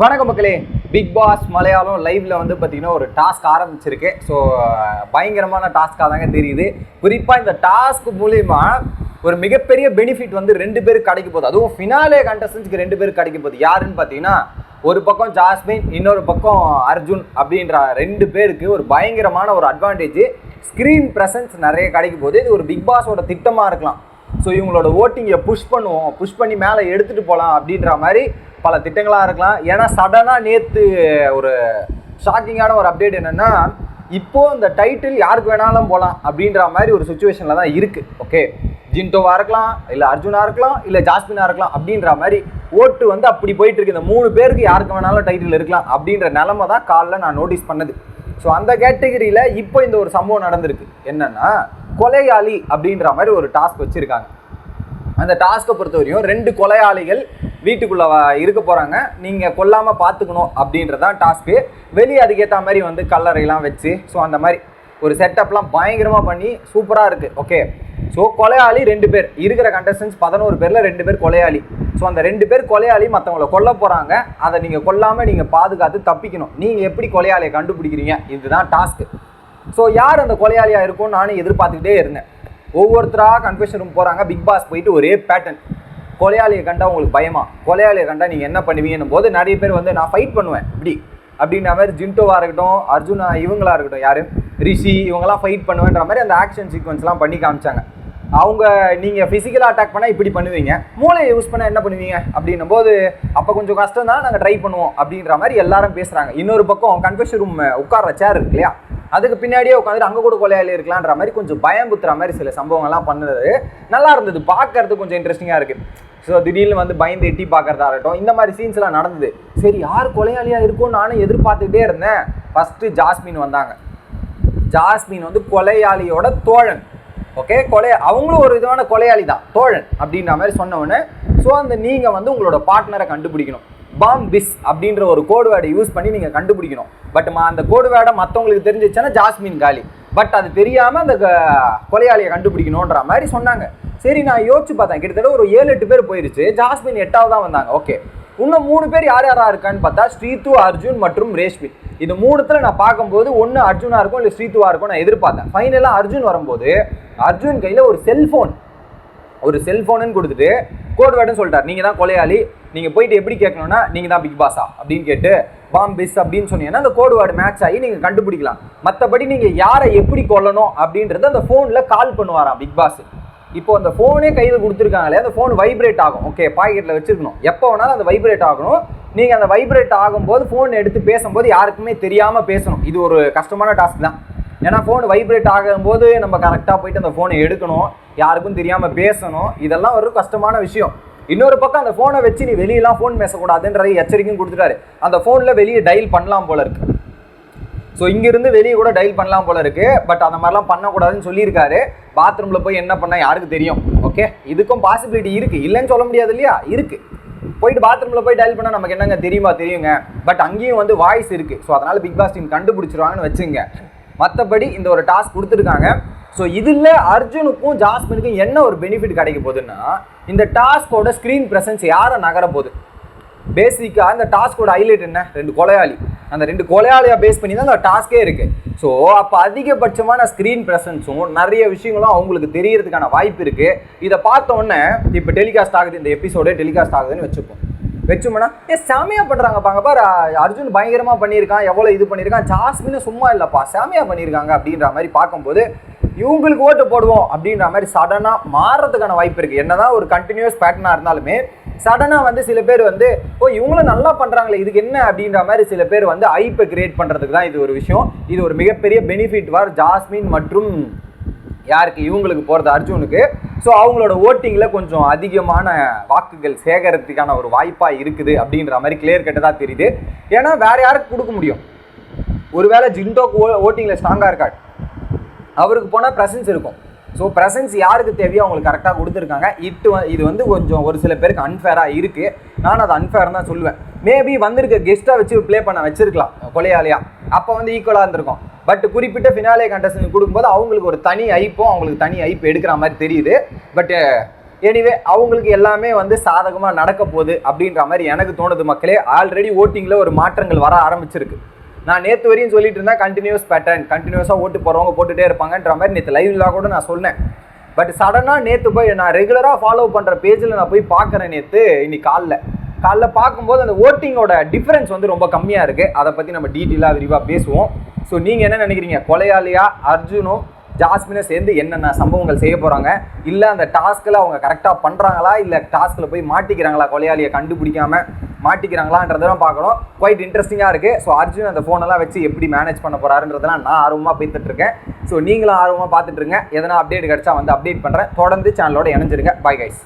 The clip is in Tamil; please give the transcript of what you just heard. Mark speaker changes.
Speaker 1: வணக்கம் மக்களே. பிக் பாஸ் மலையாளம் லைவ்ல வந்து பார்த்தீங்கன்னா ஒரு டாஸ்க் ஆரம்பிச்சிருக்கு. ஸோ பயங்கரமான டாஸ்காக தாங்க தெரியுது. குறிப்பாக இந்த டாஸ்க் மூலிமா ஒரு மிகப்பெரிய பெனிஃபிட் வந்து ரெண்டு பேருக்கு கிடைக்க போகுது. அதுவும் ஃபினாலே கண்டஸ்டன்ஸ்க்கு ரெண்டு பேருக்கு கிடைக்க போகுது. யாருன்னு பார்த்தீங்கன்னா ஒரு பக்கம் ஜாஸ்மின் இன்னொரு பக்கம் அர்ஜுன் அப்படின்ற ரெண்டு பேருக்கு ஒரு பயங்கரமான ஒரு அட்வான்டேஜ் ஸ்க்ரீன் ப்ரெசன்ஸ் நிறைய கிடைக்க போகுது. இது ஒரு பிக் பாஸோட திட்டமாக இருக்கலாம். ஸோ இவங்களோட ஓட்டிங்கை புஷ் பண்ணுவோம். புஷ் பண்ணி மேலே எடுத்துகிட்டு போகலாம் அப்படின்ற மாதிரி பல திட்டங்களாக இருக்கலாம். ஏன்னா சடனாக நேற்று ஒரு ஷாக்கிங்கான ஒரு அப்டேட் என்னென்னா இப்போது இந்த டைட்டில் யாருக்கு வேணாலும் போகலாம் அப்படின்ற மாதிரி ஒரு சுச்சுவேஷனில் தான் இருக்குது ஓகே ஜின்டோவாக இருக்கலாம் இல்லை அர்ஜுனாக இருக்கலாம் இல்லை ஜாஸ்மினாக இருக்கலாம் அப்படின்ற மாதிரி ஓட்டு வந்து அப்படி போயிட்டுருக்கு இந்த மூணு பேருக்கு யாருக்கு வேணாலும் டைட்டில் இருக்கலாம் அப்படின்ற நிலமை தான் காலைல நான் நோட்டீஸ் பண்ணது. ஸோ அந்த கேட்டகரியில் இப்போ இந்த ஒரு சம்பவம் நடந்திருக்கு. என்னென்னா கொலையாளி அப்படின்ற மாதிரி ஒரு டாஸ்க் வச்சுருக்காங்க. அந்த டாஸ்க்கை பொறுத்தவரையும் ரெண்டு கொலையாளிகள் வீட்டுக்குள்ளே இருக்க போகிறாங்க நீங்கள் கொல்லாமல் பார்த்துக்கணும் அப்படின்றதான் டாஸ்க்கு வெளியே அதுக்கேற்ற மாதிரி வந்து கல்லறையெல்லாம் வச்சு ஸோ அந்த மாதிரி ஒரு செட்டப்லாம் பயங்கரமாக பண்ணி சூப்பராக இருக்குது ஓகே ஸோ கொலையாளி ரெண்டு பேர். இருக்கிற கண்டஸ்டன்ஸ் பதினோரு பேரில் ரெண்டு பேர் கொலையாளி. ஸோ அந்த ரெண்டு பேர் கொலையாளி மற்றவங்கள கொல்ல போகிறாங்க அதை நீங்கள் கொல்லாமல் நீங்கள் பாதுகாத்து தப்பிக்கணும். நீங்கள் எப்படி கொலையாளியை கண்டுபிடிக்கிறீங்க? இதுதான் டாஸ்க்கு ஸோ யார் அந்த கொலையாளியாக இருக்கும்னு நானும் எதிர்பார்த்துக்கிட்டே இருந்தேன். ஒவ்வொருத்தராக கன்ஃபெஷன் ரூம் போகிறாங்க பிக் பாஸ் போயிட்டு ஒரே பேட்டர்ன் கொலையாளியை கண்டா உங்களுக்கு பயமா? கொலையாளியை கண்டா நீங்கள் என்ன பண்ணுவீங்கன்னும் போது நிறைய பேர் வந்து நான் ஃபைட் பண்ணுவேன். இப்படி. அப்படின்ற மாதிரி ஜின்டோவாக இருக்கட்டும் அர்ஜுனா இவங்களா இருக்கட்டும் யாரும் ரிஷி இவங்கெல்லாம் ஃபைட் பண்ணுவேன்ற மாதிரி அந்த ஆக்ஷன் சீக்வன்ஸ்லாம் பண்ணி காமிச்சாங்க. அவங்க நீங்கள் ஃபிசிக்கலாக அட்டாக் பண்ணால் இப்படி பண்ணுவீங்க. மூளையை யூஸ் பண்ணால் என்ன பண்ணுவீங்க? அப்படின்னும் போது அப்போ கொஞ்சம் கஷ்டம் தான் நாங்கள் ட்ரை பண்ணுவோம் அப்படின்ற மாதிரி எல்லாரும் பேசுகிறாங்க இன்னொரு பக்கம் கன்ஃபெஷன் ரூம் உட்கார்ற சேர் இருக்கு இல்லையா? அதுக்கு பின்னாடியே உட்காந்துட்டு அங்கே கூட கொலையாளி இருக்கலான்ற மாதிரி கொஞ்சம் பயம் குத்துற மாதிரி சில சம்பவங்கள்லாம் பண்ணுறது நல்லா இருந்தது. பார்க்கறதுக்கு கொஞ்சம் இன்ட்ரெஸ்டிங்காக இருக்குது ஸோ திடீர்னு வந்து பயந்து எட்டி பார்க்கறதா இருக்கட்டும் இந்த மாதிரி சீன்ஸ்லாம் நடந்தது. சரி யார் கொலையாளியாக இருக்கும்னு நானும் எதிர்பார்த்துக்கிட்டே இருந்தேன். ஃபஸ்ட்டு ஜாஸ்மின் வந்தாங்க. ஜாஸ்மின் வந்து கொலையாளியோட தோழன். ஓகே கொலை அவங்களும் ஒரு விதமான கொலையாளி தான் தோழன் அப்படின்ற மாதிரி சொன்ன உடனே ஸோ அந்த நீங்கள் வந்து உங்களோட பார்ட்னரை கண்டுபிடிக்கணும். பாம் பிஸ் அப்படின்ற ஒரு கோடு வேர்டை யூஸ் பண்ணி நீங்கள் கண்டுபிடிக்கணும். பட் அந்த கோடு வேர்டை மற்றவங்களுக்கு தெரிஞ்சிச்சுன்னா ஜாஸ்மின் காலி. பட் அது தெரியாமல் அந்த க- கொலையாளியை கண்டுபிடிக்கணுன்ற மாதிரி சொன்னாங்க. சரி நான் யோசிச்சு பார்த்தேன். கிட்டத்தட்ட ஒரு ஏழு எட்டு பேர் போயிருச்சு. ஜாஸ்மின் எட்டாவது தான் வந்தாங்க. ஓகே இன்னும் மூணு பேர் யார் யாரா இருக்கான்னு பார்த்தா ஸ்ரீது அர்ஜுன் மற்றும் ரேஷ்மி. இந்த மூணுத்தில் நான் பார்க்கும்போது ஒன்று அர்ஜுனா இருக்கும் இல்லை ஸ்ரீதுவா இருக்கும் நான் எதிர்பார்த்தேன். ஃபைனலாக அர்ஜுன் வரும்போது அர்ஜுன் கையில் ஒரு செல்ஃபோன் ஒரு செல்ஃபோனுன்னு கொடுத்துட்டு கோட் வேர்டுன்னு சொல்லிட்டார். நீங்கள் தான் கொலையாளி. நீங்கள் போயிட்டு எப்படி கேட்கணும்னா நீங்கள் தான் பிக் பாஸா அப்படின்னு கேட்டு பாம் பிஸ் அப்படின்னு சொன்னீங்கன்னா அந்த கோடு வேர்டு மேட்ச் ஆகி நீங்கள் கண்டுபிடிக்கலாம். மற்றபடி நீங்கள் யாரை எப்படி கொல்லணும் அப்படின்றது அந்த ஃபோனில் கால் பண்ணுவாராம் பிக் பாஸ் இப்போ அந்த ஃபோனே கையில் கொடுத்துருக்காங்களே அந்த ஃபோன் வைப்ரேட் ஆகும். ஓகே பாக்கெட்டில் வச்சுருக்கணும். எப்போ வேணாலும் அந்த வைப்ரேட் ஆகணும். நீங்கள் அந்த வைப்ரேட் ஆகும்போது ஃபோன் எடுத்து பேசும்போது யாருக்குமே தெரியாமல் பேசணும். இது ஒரு கஷ்டமான டாஸ்க் தான். ஏன்னா ஃபோன் வைப்ரேட் ஆகும்போது நம்ம கரெக்டாக போயிட்டு அந்த ஃபோனை எடுக்கணும். யாருக்கும் தெரியாமல் பேசணும். இதெல்லாம் ஒரு கஷ்டமான விஷயம். இன்னொரு பக்கம் அந்த ஃபோனை வச்சு நீ வெளியெல்லாம் ஃபோன் பேசக்கூடாதுன்றதை எச்சரிக்கையும் கொடுத்துட்டாரு. அந்த ஃபோனில் வெளியே டயல் பண்ணலாம் போல இருக்கு. ஸோ இங்கேருந்து வெளியே கூட டயல் பண்ணலாம் போல இருக்கு. பட் அந்த மாதிரிலாம் பண்ணக்கூடாதுன்னு சொல்லியிருக்காரு. பாத்ரூமில் போய் என்ன பண்ணால் யாருக்கு தெரியும்? ஓகே இதுக்கும் பாசிபிலிட்டி இருக்குது இல்லைன்னு சொல்ல முடியாது இல்லையா? இருக்குது போயிட்டு பாத்ரூமில் போய் டயல் பண்ணால் நமக்கு என்னங்க தெரியுமா? தெரியுங்க. பட் அங்கேயும் வந்து வாய்ஸ் இருக்குது ஸோ அதனால் பிக் பாஸ் டீம் கண்டுபிடிச்சிருவாங்கன்னு வச்சுங்க. மற்றபடி இந்த ஒரு டாஸ்க் கொடுத்துருக்காங்க. ஸோ இதில் அர்ஜுனுக்கும் ஜாஸ்மினுக்கும் என்ன ஒரு பெனிஃபிட் கிடைக்க போகுதுன்னா இந்த டாஸ்கோட ஸ்க்ரீன் ப்ரெசன்ஸ் யாரை நகர போகுது பேசிக்காக அந்த டாஸ்கோட ஹைலைட் என்ன? ரெண்டு கொலையாளி. அந்த ரெண்டு கொலையாளியாக பேஸ் பண்ணி தான் அந்த டாஸ்கே இருக்குது ஸோ அப்போ அதிகபட்சமான ஸ்க்ரீன் ப்ரெசன்ஸும் நிறைய விஷயங்களும் அவங்களுக்கு தெரியறதுக்கான வாய்ப்பு இருக்குது இதை பார்த்தோன்னே இப்போ டெலிகாஸ்ட் ஆகுது இந்த எபிசோடே டெலிகாஸ்ட் ஆகுதுன்னு வச்சுப்போம். வச்சோம்னா ஏ செமையாக பண்ணுறாங்க பாங்க. பாரு அர்ஜுன் பயங்கரமாக பண்ணியிருக்கான் எவ்வளோ இது பண்ணியிருக்கான். ஜாஸ்மின்னு சும்மா இல்லைப்பா செமையாக பண்ணியிருக்காங்க அப்படின்ற மாதிரி பார்க்கும்போது இவங்களுக்கு ஓட்டு போடுவோம் அப்படின்ற மாதிரி சடனாக மாறுறதுக்கான வாய்ப்பு இருக்குது என்னதான் ஒரு கண்டினியூஸ் பேட்டர்னாக இருந்தாலுமே சடனாக வந்து சில பேர் வந்து ஓ இவங்களும் நல்லா பண்ணுறாங்களே இதுக்கு என்ன? அப்படின்ற மாதிரி சில பேர் வந்து ஐப்பை கிரியேட் பண்ணுறதுக்கு தான் இது ஒரு விஷயம். இது ஒரு மிகப்பெரிய பெனிஃபிட் வார் ஜாஸ்மின் மற்றும் யாருக்கு? இவங்களுக்கு போகிறது அர்ஜுனுக்கு. ஸோ அவங்களோட ஓட்டிங்கில் கொஞ்சம் அதிகமான வாக்குகள் சேகரத்துக்கான ஒரு வாய்ப்பாக இருக்குது அப்படின்ற மாதிரி கிளியர் கட்டதாக தெரியுது. ஏன்னா வேறு யாருக்கு கொடுக்க முடியும்? ஒருவேளை ஜிண்டோக்கு ஓ ஓட்டிங்கில் ஸ்ட்ராங்காக இருக்காது. அவருக்கு போனால் ப்ரெசன்ஸ் இருக்கும். ஸோ ப்ரெசன்ஸ் யாருக்கு தேவையோ அவங்களுக்கு கரெக்டாக கொடுத்துருக்காங்க. இட்டு இது வந்து கொஞ்சம் ஒரு சில பேருக்கு அன்ஃபேராக இருக்குது நான் அது அன்ஃபேர் தான் சொல்லுவேன். மேபி வந்திருக்க கெஸ்ட்டாக வச்சு ப்ளே பண்ண வச்சிருக்கலாம் கொலையாளியா. அப்போ வந்து ஈக்குவலாக இருந்திருக்கும். பட் குறிப்பிட்ட ஃபினாலே கண்டஸ்டன் கொடுக்கும்போது அவங்களுக்கு ஒரு தனி ஐப்பும் அவங்களுக்கு தனி ஐப்பு எடுக்கிற மாதிரி தெரியுது. பட் எனிவே அவங்களுக்கு எல்லாமே வந்து சாதகமாக நடக்க போகுது அப்படின்ற மாதிரி எனக்கு தோணுது மக்களே. ஆல்ரெடி ஓட்டிங்கில் ஒரு மாற்றங்கள் வர ஆரம்பிச்சிருக்கு. நான் நேற்று வரையும் சொல்லிட்டு இருந்தேன் கண்டினியூஸ் பேட்டர்ன் கண்டினியூஸாக ஓட்டு போகிறவங்க போட்டுட்டே இருப்பாங்கன்ற மாதிரி நேற்று லைவ்லாம் கூட நான் சொன்னேன். பட் சடனாக நேற்று போய் நான் ரெகுலராக ஃபாலோ பண்ணுற பேஜில் நான் போய் பார்க்குறேன் நேற்று இன்னைக்கு காலில். காலைல பார்க்கும்போது அந்த ஓட்டிங்கோட டிஃப்ரென்ஸ் வந்து ரொம்ப கம்மியாக இருக்குது அதை பற்றி நம்ம டீட்டெயிலாக விரிவாக பேசுவோம். ஸோ நீங்கள் என்ன நினைக்கிறீங்க? கொலையாளியா அர்ஜுனும் ஜாஸ்மினை சேர்ந்து என்னென்ன சம்பவங்கள் செய்ய போகிறாங்க இல்லை அந்த டாஸ்கில் அவங்க கரெக்டாக பண்ணுறாங்களா இல்லை டாஸ்கில் போய் மாட்டிக்கிறாங்களா? கொலையாளியை கண்டுபிடிக்காம மாட்டிக்கிறாங்களான்றதெல்லாம் பார்க்கணும். குவைட் இன்ட்ரெஸ்டிங்காக இருக்குது ஸோ அர்ஜுன் அந்த ஃபோனெல்லாம் வச்சு எப்படி மேனேஜ் பண்ண போகிறாருன்றதெல்லாம் நான் ஆர்வமாக பார்த்துட்ருக்கேன். ஸோ நீங்களும் ஆர்வமாக பார்த்துட்ருங்க. எதனா அப்டேட் கிடச்சா வந்து அப்டேட் பண்ணுறேன் தொடர்ந்து சேனலோட இணைஞ்சிருங்க. Bye guys